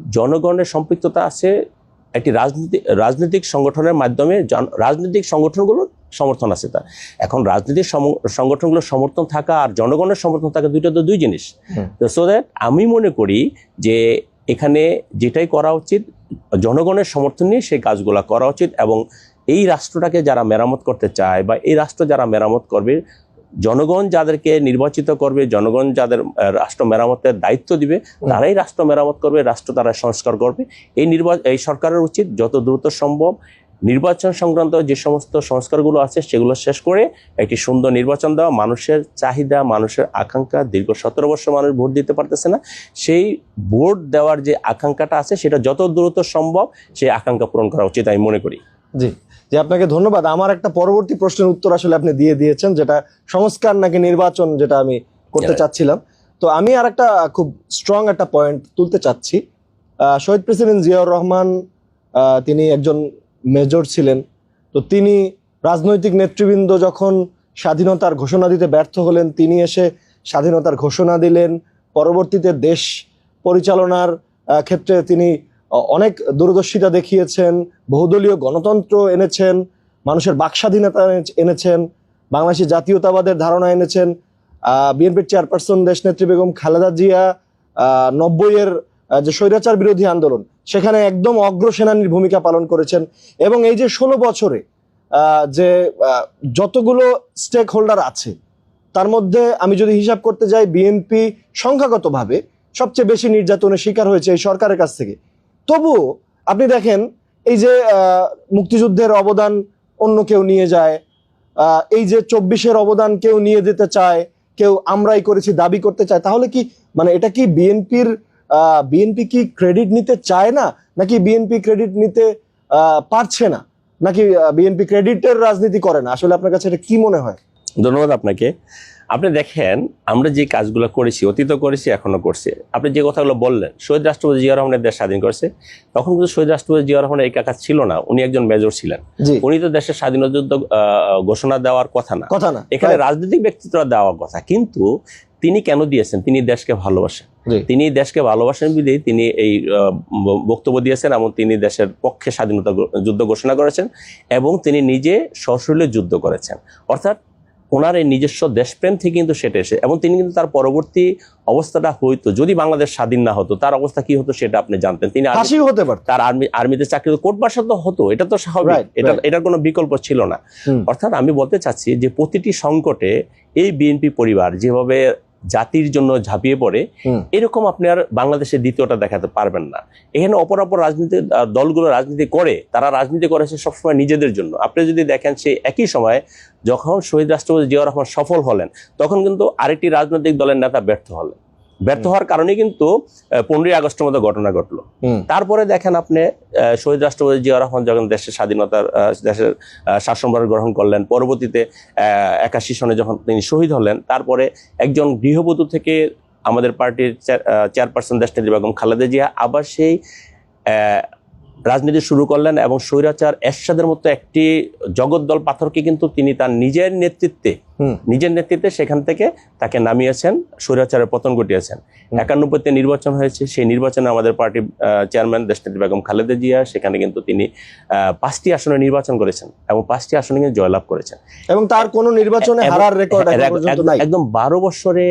জনগণের সম্পৃক্ততা আছে একটি রাজনীতি রাজনৈতিক সংগঠনের মাধ্যমে জন- রাজনৈতিক সংগঠনগুলো সমর্থন আছে তার। এখন রাজনৈতিক সংগঠনগুলোর সমর্থন থাকা আর জনগণের সমর্থন থাকা দুইটা তো দুই জিনিস। সো দ্যাট আমি মনে করি যে এখানে যেটাই করা উচিত জনগণের সমর্থন নিয়ে সেই কাজগুলো করা উচিত এবং এই রাষ্ট্রটাকে যারা মেরামত করতে চায় বা এই রাষ্ট্র যারা মেরামত করবে জনগণ যাদেরকে নির্বাচিত করবে জনগণ যাদের রাষ্ট্র মেরামতের দায়িত্ব দিবে তারাই রাষ্ট্র মেরামত করবে রাষ্ট্র তারা সংস্কার করবে। এই নির্বাচন এই সরকারের উচিত যত দ্রুত সম্ভব নির্বাচন সংক্রান্ত যে সমস্ত সংস্কারগুলো আছে সেগুলো শেষ করে একটি সুন্দর নির্বাচন দেওয়া। মানুষের চাহিদা মানুষের আকাঙ্ক্ষা দীর্ঘ সতেরো বছর মানুষ ভোট দিতে পারতেছে না। সেই ভোট দেওয়ার যে আকাঙ্ক্ষাটা আছে সেটা যত দ্রুত সম্ভব সেই আকাঙ্ক্ষা পূরণ করা উচিত আমি মনে করি। জি। জি আপনাকে ধন্যবাদ। আমার একটা পরবর্তী প্রশ্নের উত্তর আসলে আপনি দিয়ে দিয়েছেন যেটা সংস্কার নাকি নির্বাচন যেটা আমি করতে চাচ্ছিলাম। তো আমি আর একটা খুব স্ট্রং একটা পয়েন্ট তুলতে চাচ্ছি। শহীদ প্রেসিডেন্ট জিয়াউর রহমান তিনি একজন মেজর ছিলেন। তো তিনি রাজনৈতিক নেতৃবৃন্দ যখন স্বাধীনতার ঘোষণা দিতে ব্যর্থ হলেন তিনি এসে স্বাধীনতার ঘোষণা দিলেন। পরবর্তীতে দেশ পরিচালনার ক্ষেত্রে তিনি অনেক দূরদর্শিতা দেখিয়েছেন, বহুদলীয় গণতন্ত্র এনেছেন, মানুষের বাকস্বাধীনতা এনে- এনেছেন, বাংলাদেশি জাতীয়তাবাদের ধারণা এনেছেন। বিএনপির চেয়ারপারসন দেশনেত্রী বেগম খালেদা জিয়া নব্বইয়ের যে স্বৈরাচার বিরোধী আন্দোলন, সেখানে একদম অগ্রসেনানীর ভূমিকা পালন করেছেন এবং এই যে ষোলো বছরে যে যতগুলো স্টেক হোল্ডার আছে, তার মধ্যে আমি যদি হিসাব করতে যাই, বিএনপি সংখ্যাগতভাবে সবচেয়ে বেশি নির্যাতনের শিকার হয়েছে এই সরকারের কাছ থেকে। তবুও আপনি দেখেন, এই যে মুক্তিযুদ্ধের অবদান অন্য কেউ নিয়ে যায় এই যে চব্বিশের অবদান কেউ নিয়ে যেতে চায়, কেউ আমরাই করেছি, দাবি করতে চায়, তাহলে কি মানে এটা কি বিএনপির বিএনপি কি ক্রেডিট নিতে চায় না? নাকি বিএনপি ক্রেডিট নিতে পারছে না? নাকি বিএনপি ক্রেডিটের রাজনীতি করে না? আসলে আপনার কাছে এটা কি মনে হয়? ধন্যবাদ আপনাকে। আপনি দেখেন আমরা যে কাজগুলো করেছি অতীত করেছি এখনও করছি। আপনি যে কথাগুলো বললেন শহীদ রাষ্ট্রপতি জিয়া রহমানের দেশ স্বাধীন করছে তখন কিন্তু শহীদ রাষ্ট্রপতি জিয়া রহমানের এই কাজ ছিল না উনি একজন মেজর ছিলেন। উনি তো দেশের স্বাধীনতা যুদ্ধ ঘোষণা দেওয়ার কথা না। কথা না এখানে রাজনৈতিক ব্যক্তিত্ব দেওয়ার কথা কিন্তু তিনি কেন দিয়েছেন? তিনি দেশকে ভালোবাসেন। তিনি দেশকে ভালোবাসেন বিধেই তিনি এই বক্তব্য দিয়েছেন এবং তিনি দেশের পক্ষে স্বাধীনতা যুদ্ধ ঘোষণা করেছেন এবং তিনি নিজে সশরীরে যুদ্ধ করেছেন। অর্থাৎ ওনার এই নিজস্ব দেশপ্রেম থেকে কিন্তু সেটা এসে এবং তিনি কিন্তু তার পরবর্তী অবস্থাটা হইতো যদি বাংলাদেশ স্বাধীন না হতো তার অবস্থা কি হতো সেটা আপনি জানতেন। তিনি হতে পারত। তার আর্মি আর্মিতে চাকরি কোর্ট বাসা তো হতো এটা তো স্বাভাবিক। এটা এটার কোনো বিকল্প ছিল না। অর্থাৎ আমি বলতে চাচ্ছি যে প্রতিটি সংকটে এই বিএনপি পরিবার যেভাবে জাতির জন্য ঝাঁপিয়ে পড়ে এরকম আপনি আর বাংলাদেশের দ্বিতীয়টা দেখাতে পারবেন না। এখানে অপর অপর রাজনীতি দলগুলো রাজনীতি করে তারা রাজনীতি করেছে সবসময় নিজেদের জন্য। আপনি যদি দেখেন সেই একই সময় যখন শহীদ রাষ্ট্রপতি জিয়াউর রহমান সফল হলেন তখন কিন্তু আরেকটি রাজনৈতিক দলের নেতা ব্যর্থ হলেন। ব্যর্থ হওয়ার কারণে কিন্তু পনেরোই আগস্টের মতো ঘটনা ঘটলো। তারপরে দেখেন আপনি শহীদ রাষ্ট্রপতি জিয়া রহমান যখন দেশের স্বাধীনতার দেশের শাসনভার গ্রহণ করলেন পরবর্তীতে একাশি সনে যখন তিনি শহীদ হলেন তারপরে একজন গৃহবধূ থেকে আমাদের পার্টির চেয়ারপারসন দেশনেত্রী বেগম খালেদা জিয়া আবার সেই আহ, রাজনীতি শুরু করলেন এবং স্বৈরাচার এরশাদের মতো একটি জগদ্দল পাথরকে কিন্তু তিনি তার নিজের নেতৃত্বে নিজের নেতৃত্বে সেখান থেকে তাকে নামিয়েছেন স্বৈরাচারের পতন ঘটিয়েছেন। একানব্বইতে নির্বাচন হয়েছে সেই নির্বাচনে আমাদের পার্টি চেয়ারম্যান দেশনেত্রী বেগম খালেদা জিয়া সেখানে কিন্তু তিনি আহ, পাঁচটি আসনে নির্বাচন করেছেন এবং পাঁচটি আসনে কিন্তু জয়লাভ করেছেন। এবং তার কোনো নির্বাচনে হারার রেকর্ড একদম বারো বছরে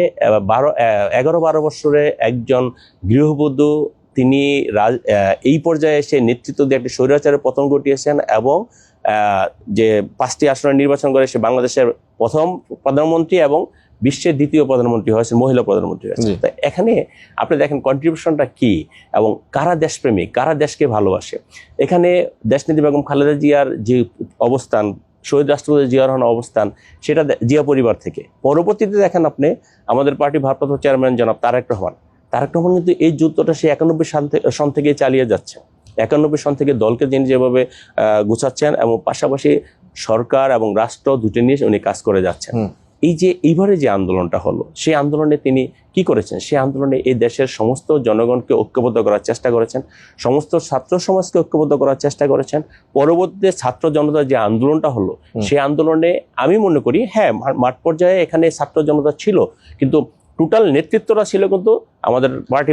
বারো এগারো বারো বছরে একজন গৃহবধূ তিনি রাজ- এই পর্যায়ে এসে নেতৃত্ব দিয়ে একটি স্বৈরাচারের পতন ঘটিয়েছেন এবং যে পাঁচটি আসনে নির্বাচন করে সে বাংলাদেশের প্রথম প্রধানমন্ত্রী এবং বিশ্বের দ্বিতীয় প্রধানমন্ত্রী হয়েছেন মহিলা প্রধানমন্ত্রী হয়েছে। তো এখানে আপনি দেখেন কন্ট্রিবিউশনটা কি এবং কারা দেশপ্রেমিক কারা দেশকে ভালোবাসে? এখানে দেশনীতি বেগম খালেদা জিয়ার যে অবস্থান শহীদ রাষ্ট্রপতি জিয়া রহমানের অবস্থান সেটা জিয়া পরিবার থেকে। পরবর্তীতে দেখেন আপনি আমাদের পার্টি ভারপ্রাপ্ত চেয়ারম্যান জনাব তারেক রহমান। তারেক রহমান কিন্তু এই যুদ্ধটা সে একানব্বই সাল থেকে সন থেকে চালিয়ে যাচ্ছে। একানব্বই সন থেকে দলকে যিনি যেভাবে গুছাচ্ছেন এবং পাশাপাশি সরকার এবং রাষ্ট্র দুটি নিয়ে উনি কাজ করে যাচ্ছেন। এই যে এইবারে যে আন্দোলনটা হলো সেই আন্দোলনে তিনি কি করেছেন? সেই আন্দোলনে এই দেশের সমস্ত জনগণকে ঐক্যবদ্ধ করার চেষ্টা করেছেন সমস্ত ছাত্র সমাজকে ঐক্যবদ্ধ করার চেষ্টা করেছেন। পরবর্তীতে ছাত্র জনতার যে আন্দোলনটা হলো সেই আন্দোলনে আমি মনে করি হ্যাঁ মাঠ পর্যায়ে এখানে ছাত্র জনতা ছিল কিন্তু টোটাল নেতৃত্বটা ছিল কিন্তু আমাদের পার্টি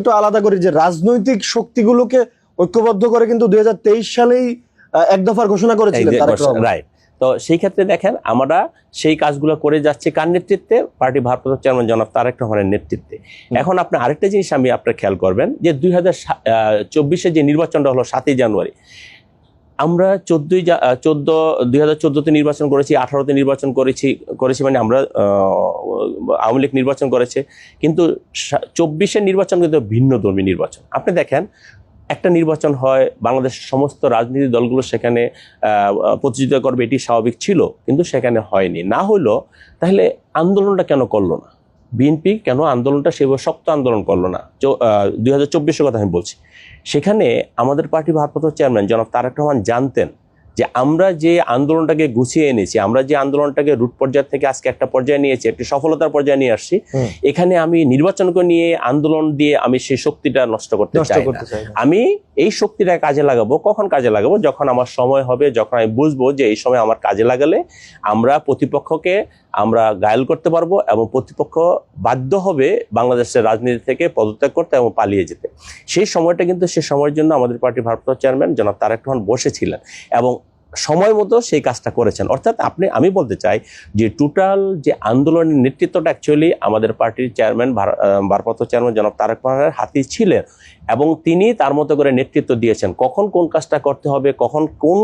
একটু আলাদা করি যে রাজনৈতিক শক্তিগুলোকে ঐক্যবদ্ধ করে কিন্তু দুই হাজার তেইশ সালেই এক দফার ঘোষণা করেছিলেন। রাইট তো সেই ক্ষেত্রে দেখেন আমরা সেই কাজগুলো করে যাচ্ছি কার নেতৃত্বে? পার্টি ভারপ্রাপ্ত চেয়ারম্যান জনাব তারেক রহমানের নেতৃত্বে। এখন আপনি আরেকটা জিনিস আমি আপনার খেয়াল করবেন যে দুই হাজার যে নির্বাচনটা হলো সাতই জানুয়ারি আমরা চোদ্দই চোদ্দ, দুই হাজার চোদ্দোতে নির্বাচন করেছি, আঠারোতে নির্বাচন করেছি করেছি মানে আমরা আওয়ামী লীগ নির্বাচন করেছে। কিন্তু চব্বিশের নির্বাচন কিন্তু ভিন্ন ধর্মী নির্বাচন। আপনি দেখেন, একটা নির্বাচন হয় বাংলাদেশের সমস্ত রাজনীতি দলগুলো সেখানে প্রতিযোগিতা করবে, এটি স্বাভাবিক ছিল, কিন্তু সেখানে হয়নি। না হলো তাহলে আন্দোলনটা কেন করল না? বিএনপি কেন আন্দোলনটা সেভাবে শক্ত আন্দোলন করল না? দুই হাজার চব্বিশের কথা আমি বলছি। সেখানে আমাদের পার্টি ভারপ্রাপ্ত চেয়ারম্যান জনাব তারেক রহমান জানতেন যে আমরা যে আন্দোলনটাকে গুছিয়ে এনেছি আমরা যে আন্দোলনটাকে রুট পর্যায় থেকে আজকে একটা পর্যায়ে নিয়েছি একটি সফলতার পর্যায়ে নিয়ে আসছি এখানে আমি নির্বাচনকে নিয়ে আন্দোলন দিয়ে আমি সেই শক্তিটা নষ্ট করতে চাই। আমি এই শক্তিটা কাজে লাগাবো, কখন কাজে লাগাবো? যখন আমার সময় হবে, যখন আমি বুঝব যে এই সময় আমার কাজে লাগালে আমরা প্রতিপক্ষকে আমরা গায়েল করতে পারব এবং প্রতিপক্ষ বাধ্য হবে বাংলাদেশের রাজনীতি থেকে পদত্যাগ করতে এবং পালিয়ে যেতে। সেই সময়টা কিন্তু সে সময়ের জন্য আমাদের পার্টির ভারপ্রাপ্ত চেয়ারম্যান জনাব তারেক রহমান বসেছিলেন এবং সময় মতো সেই কাজটা করেছেন। অর্থাৎ আপনি, আমি বলতে চাই যে টোটাল যে আন্দোলনের নেতৃত্বটা অ্যাকচুয়ালি আমাদের পার্টির চেয়ারম্যান ভারপ্রাপ্ত চেয়ারম্যান জনাব তারেক রহমানের হাতেই ছিলেন এবং তিনি তার মতো করে নেতৃত্ব দিয়েছেন। কখন কোন কাজটা করতে হবে, কখন কোন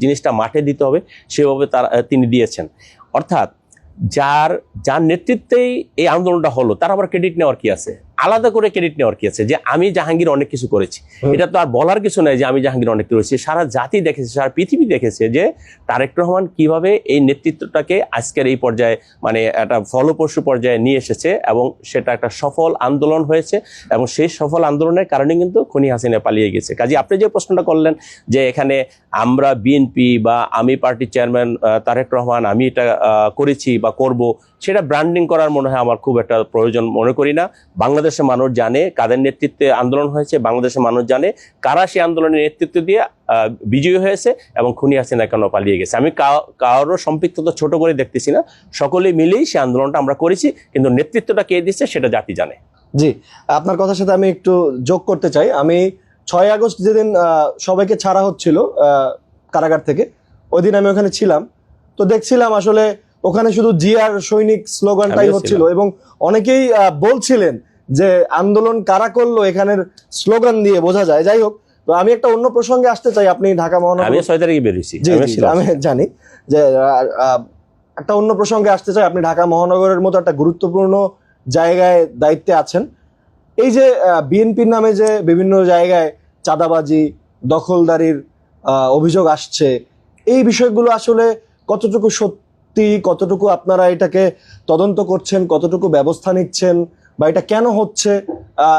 জিনিসটা মাঠে দিতে হবে সেভাবে তার তিনি দিয়েছেন। অর্থাৎ যার যার নেতৃত্বেই এই আন্দোলনটা হলো, তার আবার ক্রেডিট নেওয়ার কি আছে? আলাদা করে ক্রেডিট নেওয়ার কি আছে? যে আমি জাহাঙ্গীর অনেক কিছু করেছি। এটা তো আর বলার কিছু নাই যে আমি জাহাঙ্গীর অনেক করেছি। সারা জাতি দেখেছে সারা পৃথিবী দেখেছে যে তারেক রহমান কীভাবে এই নেতৃত্বটাকে আজকের এই পর্যায়ে মানে একটা ফলপ্রসূ পর্যায়ে নিয়ে এসেছে এবং সেটা একটা সফল আন্দোলন হয়েছে এবং সেই সফল আন্দোলনের কারণে কিন্তু খনি হাসিনা পালিয়ে গেছে। কাজে আপনি যে প্রশ্নটা করলেন যে এখানে আমরা বিএনপি বা আমি পার্টির চেয়ারম্যান তারেক রহমান আমি এটা করেছি বা করব সেটা ব্র্যান্ডিং করার মনে হয় আমার খুব একটা প্রয়োজন মনে করি না। বাংলাদেশের মানুষ জানে কাদের নেতৃত্বে আন্দোলন হয়েছে বাংলাদেশের মানুষ জানে কারা সেই আন্দোলনের নেতৃত্ব দিয়ে বিজয়ী হয়েছে এবং খুনি হাসিনা কেন পালিয়ে গেছে। আমি কারোর সম্পৃক্ততা ছোট করে দেখতেছি না সকলে মিলেই সেই আন্দোলনটা আমরা করেছি কিন্তু নেতৃত্বটা কে দিচ্ছে সেটা জাতি জানে। জি আপনার কথার সাথে আমি একটু যোগ করতে চাই। আমি ছয় আগস্ট যেদিন সবাইকে ছাড়া হচ্ছিল আহ, কারাগার থেকে ওই দিন আমি ওখানে ছিলাম। তো দেখছিলাম আসলে ওখানে শুধু জিয়ার সৈনিক স্লোগানটাই হচ্ছিল এবং অনেকেই বলছিলেন যে আন্দোলন কারা করল এখানের স্লোগান দিয়ে বোঝা যায়। যাই হোক তো আমি একটা অন্য প্রসঙ্গে আসতে চাই আপনি ঢাকা আমি মহানগর ছয় তারিখে বেরিয়েছি আমি। আমি জানি যে একটা অন্য প্রসঙ্গে আসতে চাই। আপনি ঢাকা মহানগরের মতো একটা গুরুত্বপূর্ণ জায়গায় দায়িত্বে আছেন। এই যে বিএনপির নামে যে বিভিন্ন জায়গায় চাঁদাবাজি দখলদারির অভিযোগ আসছে এই বিষয়গুলো আসলে কতটুকু সত্যি কতটুকু আপনারা এটাকে তদন্ত করছেন কতটুকু ব্যবস্থা নিচ্ছেন বা এটা কেন হচ্ছে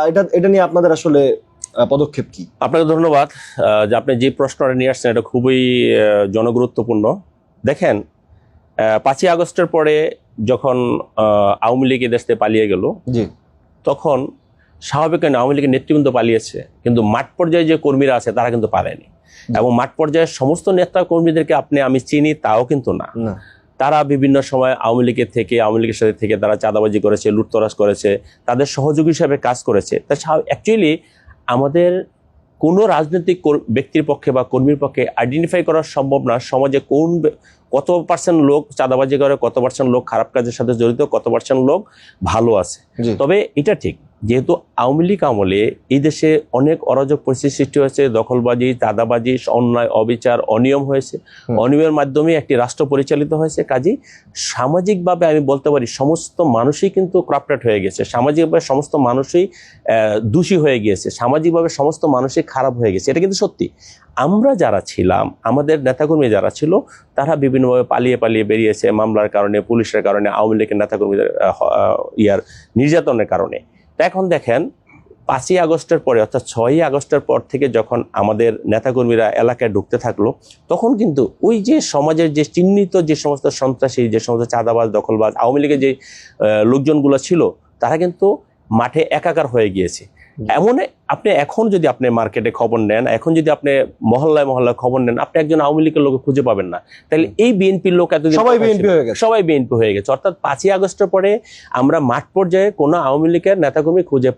এটা এটা নিয়ে আপনাদের আসলে পদক্ষেপ কি? আপনাকে ধন্যবাদ যে আপনি যে প্রশ্নটা নিয়ে আসছেন এটা খুবই জনগুরুত্বপূর্ণ। দেখেন পাঁচই আগস্টের পরে যখন আওয়ামী লীগ এদেশ থেকে পালিয়ে গেল জি। তখন স্বাভাবিক আওয়ামী লীগের নেতৃবৃন্দ পালিয়েছে কিন্তু মাঠ পর্যায়ে যে কর্মীরা আছে তারা কিন্তু পারেনি এবং মাঠ পর্যায়ের সমস্ত নেতা কর্মীদেরকে আপনি আমি চিনি তাও কিন্তু না। না। তারা বিভিন্ন সময় আওয়ামী লীগের থেকে, আওয়ামী লীগের সাথে থেকে তারা চাঁদাবাজি করেছে, লুটতরাজ করেছে, তাদের সহযোগী হিসাবে কাজ করেছে। তা অ্যাকচুয়ালি আমাদের কোনো রাজনৈতিক ব্যক্তির পক্ষে বা কর্মীর পক্ষে আইডেন্টিফাই করা সম্ভব না। সমাজে কোন কত পার্সেন্ট লোক চাঁদাবাজি করে কত পার্সেন্ট লোক খারাপ কাজের সাথে জড়িত কত পার্সেন্ট লোক ভালো আছে। তবে এটা ঠিক যেহেতু আওয়ামী লীগ আমলে এই দেশে অনেক অরাজক পরিস্থিতি সৃষ্টি হয়েছে দখলবাজি চাঁদাবাজি অন্যায় অবিচার অনিয়ম হয়েছে। অনিয়মের মাধ্যমে একটি রাষ্ট্র পরিচালিত হয়েছে কাজেই সামাজিকভাবে আমি বলতে পারি সমস্ত মানুষই কিন্তু করাপ্টেড হয়ে গেছে। সামাজিকভাবে সমস্ত মানুষই দোষী হয়ে গিয়েছে। সামাজিকভাবে সমস্ত মানুষই খারাপ হয়ে গেছে। এটা কিন্তু সত্যি। আমরা যারা ছিলাম, আমাদের নেতাকর্মী যারা ছিল, তারা বিভিন্নভাবে পালিয়ে পালিয়ে বেরিয়েছে মামলার কারণে, পুলিশের কারণে, আওয়ামী লীগের নেতাকর্মীদের ইয়ার নির্যাতনের কারণে। তা এখন দেখেন, পাঁচই আগস্টের পরে, অর্থাৎ ছয়ই আগস্টের পর থেকে যখন আমাদের নেতাকর্মীরা এলাকায় ঢুকতে থাকল, তখন কিন্তু ওই যে সমাজের যে চিহ্নিত যে সমস্ত সন্ত্রাসী, যে সমস্ত চাঁদাবাজ, দখলবাজ, আওয়ামী লীগের যে লোকজনগুলো ছিল, তারা কিন্তু মাঠে একাকার হয়ে গিয়েছে। এমন আপনি এখন যদি আপনি মার্কেটে খবর নেন এখন যদি আপনি মহল্লায় মহল্লায় খবর নেন আপনি একজন আওয়ামী লীগের লোক খুঁজে পাবেন না। তাহলে এই বিএনপির লোক এতদিন সবাই বিএনপি হয়ে গেছে। সবাই বিএনপি হয়ে গেছে। অর্থাৎ পাঁচই আগস্টের পরে আমরা মাঠ পর্যায়ে কোনো আওয়ামী লীগের নেতাকর্মী খুঁজে